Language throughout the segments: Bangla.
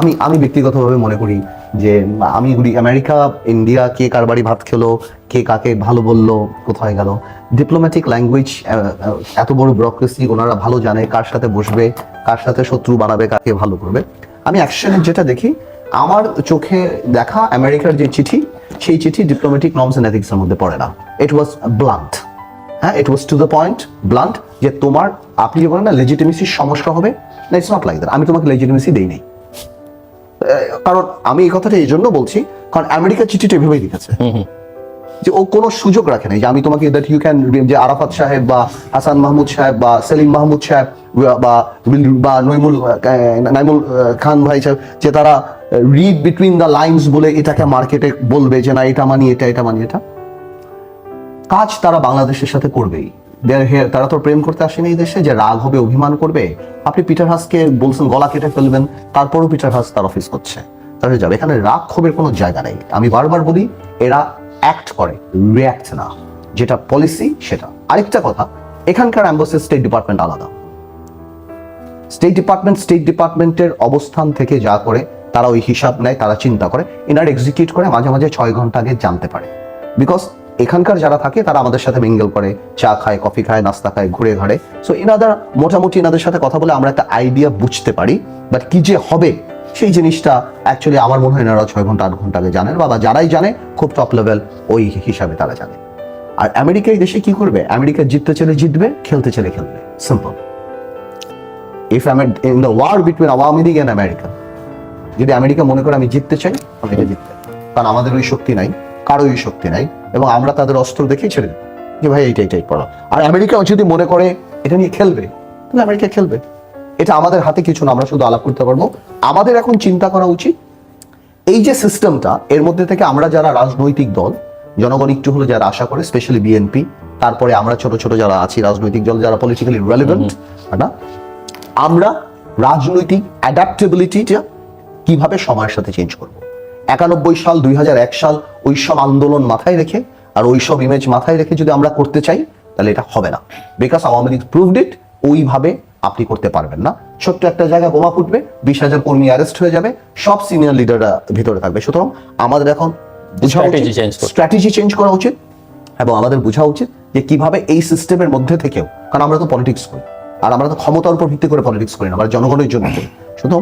আমি আমি ব্যক্তিগতভাবে মনে করি যে আমি বলি, আমেরিকা, ইন্ডিয়া, কে কার বাড়ি ভাত খেলো, কে কাকে ভালো বলল, কোথায় গেল। ডিপ্লোম্যাটিক ল্যাঙ্গুয়েজ এত বড় ব্যুরোক্রেসি ওনারা ভালো জানে কার সাথে বসবে, কার সাথে শত্রু বানাবে, কাকে ভালো করবে। আমি অ্যাকশনে যেটা দেখি, আমার চোখে দেখা আমেরিকার যে চিঠি, সেই চিঠি ডিপ্লোম্যাটিক নর্মস এন্ড এথিক্সের মধ্যে পড়ে না। ইট ওয়াজ ব্লান্ট হ্যাঁ? It was to the point blunt যে তোমার, আপনি যে বলেন না লেজিটিমেসির সমস্যা হবে, না ইটস নট লাইক দ্যাট আমি তোমাকে লেজিটিমেসি দেই নাই। কারণ আমি এই কথাটা এই জন্য বলছি কারণ আমেরিকা চিঠিটা এভাবেই লিখেছে। যে ও কোনো সুযোগ রাখে নাই যে আমি তোমাকে দ্যাট ইউ ক্যান যে আরাফাত সাহেব বা হাসান মাহমুদ সাহেব বা সেলিম মাহমুদ সাহেব বা বা নইমুল নাইমুল খান ভাই সাহেব যে তারা রিড বিটুইন দ্য লাইন্স বলে এটাকে মার্কেটে বলবে যে না এটা মানি এটা এটা মানি এটা। কাজ তারা বাংলাদেশের সাথে করবেই। তারা তো প্রেম করতে আসেনি এই দেশে যে রাগ হবে, অভিমান করবে। আপনি পিটার হাসকে বলছেন, গলা কেটে ফেলবেন, তারপরও পিটার হাস তার অফিস করছে। তাহলে যাবে। এখানে রাগ ক্ষোভের কোনো জায়গা নেই। আমি বারবার বলি, এরা অ্যাক্ট করে রিয়াক্ট না। যেটা পলিসি সেটা। আরেকটা কথা, এখানকার অ্যাম্বাসি স্টেট ডিপার্টমেন্ট আলাদা। স্টেট ডিপার্টমেন্ট স্টেট ডিপার্টমেন্টের অবস্থান থেকে যা করে, তারা ওই হিসাব নেয়, তারা চিন্তা করে, এনার এক্সিকিউট করে, মাঝে মাঝে ছয় ঘণ্টা আগে জানতে পারে। বিকজ এখানকার যারা থাকে, তারা আমাদের সাথে মিঙ্গেল করে, চা খায় কফি খায়, নাস্তা খায়, ঘুরে ঘাড়ে। সো এনাদের, মোটামুটি এনাদের সাথে কথা বলে আমরা একটা আইডিয়া বুঝতে পারি বাট কি যে হবে, সেই জিনিসটা অ্যাকচুয়ালি আমার মনে হয় এনারা ছয় ঘণ্টা, আট ঘণ্টা আগে জানেন, বা বা যারাই জানে, খুব টপ লেভেল ওই হিসাবে তারা জানে। আর আমেরিকা এই দেশে কি করবে? আমেরিকা জিততে চলে জিতবে, খেলতে চলে খেলবে। Simple if I in the war between Awami League and America যদি আমেরিকা মনে করে আমি জিততে চাই, আমি এটা জিততে কারণ আমাদের ওই শক্তি নাই। কারও ওই শক্তি নাই এবং আমরা তাদের অস্ত্র দেখেই ছেড়ে দেবো। যে ভাই এইটাই টাইপ করা আর আমেরিকা যদি মনে করে এটা নিয়ে খেলবে তাহলে আমেরিকা খেলবে। এটা আমাদের হাতে কিছু না আমরা শুধু আলাপ করতে পারব। আমাদের এখন চিন্তা করা উচিত এই যে সিস্টেমটা এর মধ্যে থেকে আমরা যারা রাজনৈতিক দল জনগণ একটু হলে যারা আশা করে স্পেশালি বিএনপি তারপরে আমরা ছোট ছোট যারা আছি রাজনৈতিক দল যারা পলিটিক্যালি রেলিভেন্ট না? আমরা রাজনৈতিক অ্যাডাপ্টেবিলিটিটা কীভাবে সময়ের সাথে চেঞ্জ করব? একানব্বই সাল দুই হাজার এক সাল ওই সব আন্দোলন মাথায় রেখে আর ওই সব ইমেজ মাথায় রেখে যদি আমরা করতে চাই তাহলে এটা হবে না। Because Awami League proved it ওইভাবে আপনি করতে পারবেন না। ছোট্ট একটা জায়গায় বোমা ফুটবে বিশ হাজার কর্মী অ্যারেস্ট হয়ে যাবে সব সিনিয়র লিডাররা ভিতরে থাকবে। সুতরাং আমাদের এখন স্ট্র্যাটেজি চেঞ্জ করা উচিত এবং আমাদের বোঝা উচিত যে কীভাবে এই সিস্টেমের মধ্যে থেকেও কারণ আমরা তো পলিটিক্স করি আর আমরা তো ক্ষমতার উপর ভিত্তি করে পলিটিক্স করি না আমরা জনগণের জন্য করি। শুধু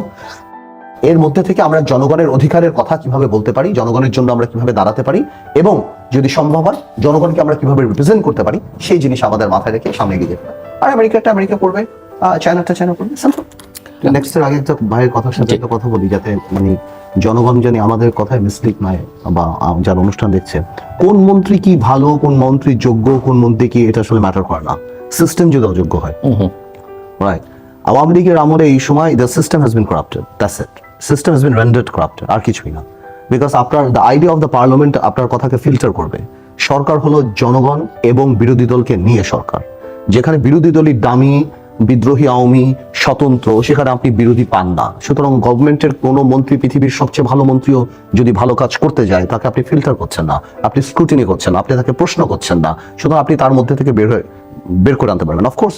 এর মধ্যে থেকে আমরা জনগণের অধিকারের কথা কীভাবে বলতে পারি জনগণের জন্য আমরা কীভাবে দাঁড়াতে পারি এবং যদি সম্ভব হয় জনগণকে আমরা কীভাবে রিপ্রেজেন্ট করতে পারি সেই জিনিস আমাদের মাথায় রেখে সামনে এগিয়ে যেতে। আর আমেরিকাটা আমেরিকা করবে চায়নাটা চায়না করবে নেক্সট এর আগে একটা ভাইয়ের কথার সাথে একটা কথা বলি যাতে মানে জনগণ জানি আমাদের কথায় মিসলিক নয় বা যারা অনুষ্ঠান দেখছে। কোন মন্ত্রী কি ভালো কোন মন্ত্রী যোগ্য কোন মন্ত্রী কি এটা আসলে ম্যাটার করে না। সিস্টেম যদি অযোগ্য হয়। রাইট আওয়ামী লীগের আমলে এই সময় the system has been corrupted that's it system has been rendered corrupted আর কিছুই না। বিকজ আপনার the idea of the parliament আপনার কথাকে ফিল্টার করবে। সরকার হলো জনগণ এবং বিরোধী দলকে নিয়ে সরকার। যেখানে বিরোধী দলই দামি, বিদ্রোহী আওয়ামী, স্বতন্ত্র, সেখানে আপনি বিরোধী পান না। সুতরাং গভর্নমেন্টের কোনো মন্ত্রী, পৃথিবীর সবচেয়ে ভালো মন্ত্রীও যদি ভালো কাজ করতে যায়, তাকে আপনি ফিল্টার করছেন না। আপনি স্ক্রুটিনি করছেন না, আপনি তাকে প্রশ্ন করছেন না। সুতরাং আপনি তার মধ্যে থেকে বের হয়ে বের করে আনতে পারবেন। অফকোর্স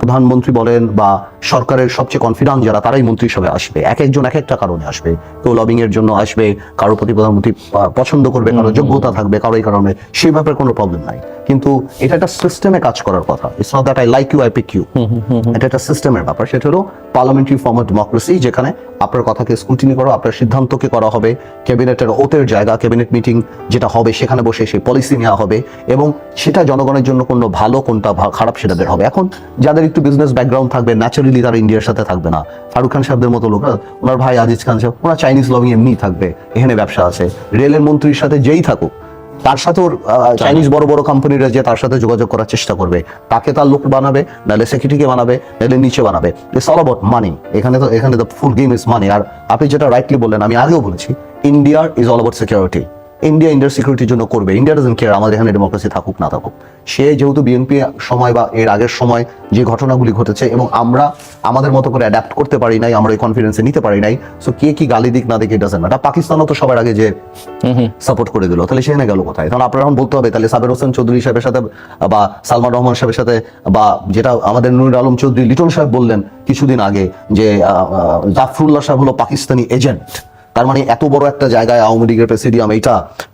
প্রধানমন্ত্রী বলেন বা সরকারের সবচেয়ে কনফিডেন্ট যারা তারাই মন্ত্রী হিসেবে আসবে। এক একজন এক একটা কারণে আসবে। কেউ লবিং এর জন্য আসবে কারোর প্রতি প্রধানমন্ত্রী পছন্দ করবে কারও যোগ্যতা থাকবে কারও এই কারণে সেই ব্যাপারে কোনো প্রবলেম নাই। কিন্তু এটা একটা সিস্টেমে কাজ করার কথা। It's not that I like you I pick you এটা একটা সিস্টেমের ব্যাপার। সেটা হলো পার্লামেন্টারি ফর্ম অফ ডেমোক্রেসি যেখানে আপনার কথাকে স্ক্রুটিনি করা আপনার সিদ্ধান্তকে করা হবে ক্যাবিনেটের ওতের জায়গা ক্যাবিনেট মিটিং যেটা হবে সেখানে বসে সেই পলিসি নেওয়া হবে এবং সেটা জনগণের জন্য কোনো ভালো কোনটা খারাপ সেটা বের হবে। এখন যাদের একটু বিজনেস ব্যাকগ্রাউন্ড থাকবে ন্যাচারালি তারা ইন্ডিয়ার সাথে থাকবে না। ফারুক খান সাহেবদের মতো লোক ওনার ভাই আজিজ খান সাহেব ওনার চাইনিজ লবিং এমনি থাকবে এখানে ব্যবসা আছে। রেলের মন্ত্রীর সাথে যেই থাকুক তার সাথে ওর চাইনিজ বড় বড় কোম্পানিরা যে তার সাথে যোগাযোগ করার চেষ্টা করবে তাকে তার লোক বানাবে নাহলে সেক্রেটারিকে বানাবে নাহলে নিচে বানাবে। ইটস অল অ্যাবাউট মানি এখানে তো এখানে the full game is money আর আপনি যেটা রাইটলি বললেন আমি আগেও বলেছি ইন্ডিয়ার is all about security India ইন্ডিয়ার সিকিউরিটির জন্য করবে। ইন্ডিয়া ডাজেন্ট কেয়ার আমাদের এখানে ডেমোক্রেসি থাকুক না থাকুক। সে যেহেতু বিএনপি সময় বা এর আগের সময় যে ঘটনাগুলি ঘটেছে এবং আমরা আমাদের মতো করে অ্যাডাপ্ট করতে পারি নাই আমরা এই কনফিডেন্সে নিতে পারি নাই সো কে কি গালি দিক না দিক ডাজেন্ট ম্যাটার পাকিস্তানও তো সবার আগে যে সাপোর্ট করে দিল তাহলে সেখানে গেল কোথায়? তখন আপনার এখন বলতে হবে তাহলে সাবের হোসেন চৌধুরী সাহেবের সাথে বা সালমান রহমান সাহেবের সাথে বা যেটা আমাদের নুরুল আলম চৌধুরী লিটন সাহেব বললেন কিছুদিন আগে যে জাফরুল্লাহ সাহেব হলো পাকিস্তানি এজেন্ট তার মানে এত বড় একটা জায়গায় আওয়ামী লীগের প্রেসিডিয়াম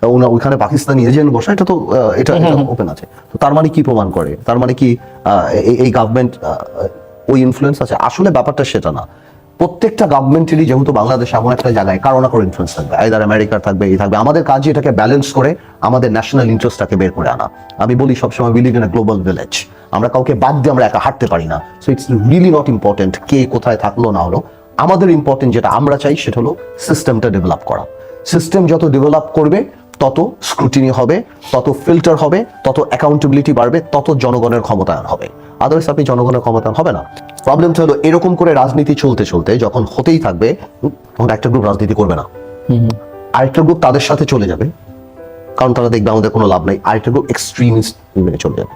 ওনা- ওইখানে পাকিস্তানি এজেন্ট বসা এটা তো এটা ওপেন আছে। তো তার মানে কি প্রমাণ করে? তার মানে কি এই- গভর্নমেন্ট ওই ইনফ্লুয়েন্স আছে? আসলে ব্যাপারটা সেটা না। প্রত্যেকটা গভর্নমেন্টেরই যেহেতু বাংলাদেশ এমন একটা জায়গায় কারও না কারও ইনফ্লুয়েন্স থাকবে। আইদার আমেরিকার থাকবে এই থাকবে। আমাদের কাজে এটাকে ব্যালেন্স করে আমাদের ন্যাশনাল ইন্টারেস্টটাকে বের করে আনা। আমি বলি সবসময় we live in global village আমরা কাউকে বাদ দিয়ে আমরা একা হাঁটতে পারি না। So it's really not important কে কোথায় থাকল না হলো। আমাদের ইম্পর্টেন্ট যেটা আমরা চাই সেটা হলো সিস্টেমটা ডেভেলপ করা। সিস্টেম যত ডেভেলপ করবে তত স্ক্রুটিনি হবে তত ফিল্টার হবে তত অ্যাকাউন্টেবিলিটি বাড়বে তত জনগণের ক্ষমতায়ন হবে। আদার্স আপনি জনগণের ক্ষমতায়ন হবে না। প্রবলেমটা হলো এরকম করে রাজনীতি চলতে চলতে যখন হতেই থাকবে তখন একটা গ্রুপ রাজনীতি করবে না। আরেকটা গ্রুপ তাদের সাথে চলে যাবে। কারণ তারা দেখবে আমাদের কোনো লাভ নাই। আরেকটা গ্রুপ এক্সট্রিমিস্ট মেনে চলে যাবে।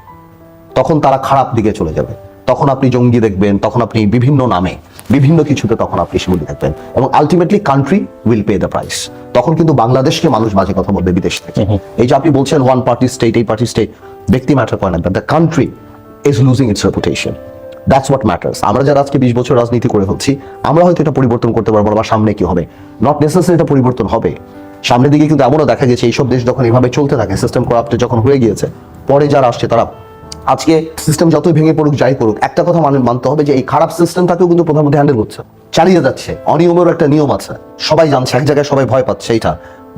তখন তারা খারাপ দিকে চলে যাবে। তখন আপনি জঙ্গি দেখবেন তখন আপনি বিভিন্ন নামে বিভিন্ন কিছুতে তখন আপনি সেগুলি দেখবেন। এবং ultimately country will pay the price তখন কিন্তু বাংলাদেশকে মানুষ বাজে কথা বলবে বিদেশ থেকে। এই যে আপনি বলছেন ওয়ান পার্টি স্টেট এই পার্টি স্টেট ব্যক্তি ম্যাটার করে না। The country is losing its reputation that's what matters আমরা যারা আজকে বিশ বছর রাজনীতি করে ফেলছি আমরা হয়তো এটা পরিবর্তন করতে পারব বা সামনে কি হবে। নট নেসেসারি এটা পরিবর্তন হবে। সামনের দিকে কিন্তু এমনও দেখা গেছে এইসব দেশ যখন এভাবে চলতে থাকে সিস্টেম করাপ্টে যখন হয়ে গিয়েছে পরে যারা আসছে তারা আজকে সিস্টেম যতই ভেঙে পড়ুক, যাই করুক একটা কথা মানে মানতে হবে যে এই খারাপ সিস্টেমটাকেও কিন্তু প্রধানমন্ত্রী হ্যান্ডেল করছে। চালিয়ে যাচ্ছে। অনিয়মেরও একটা নিয়ম আছে। সবাই জানছে, এক জায়গায় সবাই ভয় পাচ্ছে, এইটা।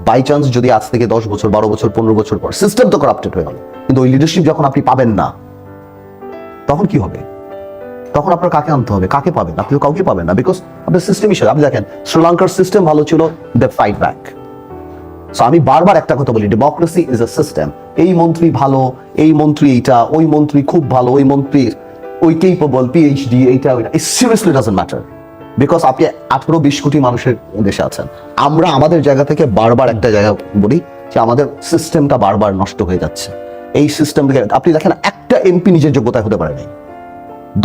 বাই চান্স যদি আজ থেকে দশ বছর, বারো বছর, পনেরো বছর পর সিস্টেম তো করাপ্টেড হয়ে গেল। কিন্তু ওই লিডারশিপ যখন আপনি পাবেন না, তখন কি হবে? তখন আপনার কাকে আনতে হবে? কাকে পাবেন? আপনি কাউকে পাবেন না। বিকজ আপনার সিস্টেম হিসেবে আপনি দেখেন শ্রীলঙ্কার সিস্টেম ভালো ছিল দে ফাইট ব্যাক সো আমি বারবার একটা কথা বলি ডেমোক্রেসি ইজ এ সিস্টেম এই মন্ত্রী ভালো, এই মন্ত্রী এইটা, ওই মন্ত্রী খুব ভালো, ওই মন্ত্রীর, ওই কেপবল পিএইচডি এইটা, ওইটা। It seriously doesn't matter because আপনি আঠারো বিশ কোটি মানুষের দেশে আছেন। আমরা আমাদের জায়গা থেকে বারবার একটা জায়গা বলি যে আমাদের সিস্টেমটা বারবার নষ্ট হয়ে যাচ্ছে। এই সিস্টেম আপনি দেখেন, একটা এমপি নিজের যোগ্যতায় হতে পারে নাই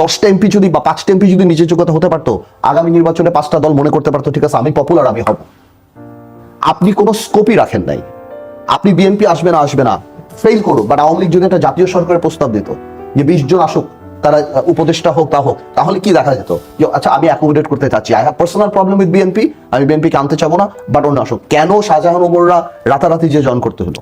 দশটা এমপি যদি বা পাঁচটা এমপি যদি নিজের যোগ্যতা হতে পারতো, আগামী নির্বাচনে পাঁচটা দল মনে করতে পারতো, ঠিক আছে, আমি পপুলার আমি হব। আপনি কোনো স্কোপই রাখেন নাই। আপনি বিএনপি আসবে না আসবে না। ফেল করুক বাট আওয়ামী লীগ যদি একটা জাতীয় সরকারের প্রস্তাব দিত যে বিশ জন আসুক, তারা উপদেষ্টা হোক, তা হোক, তাহলে কি দেখা যেত? আচ্ছা আমি অ্যাকোমোডেট করতে চাচ্ছি। I have personal problem with BNP আমি বিএনপিকে আনতে চাবো না বাট অন্য আসুক। কেন শাহজাহান ওমররা রাতারাতি যে জয়েন করতে হলো?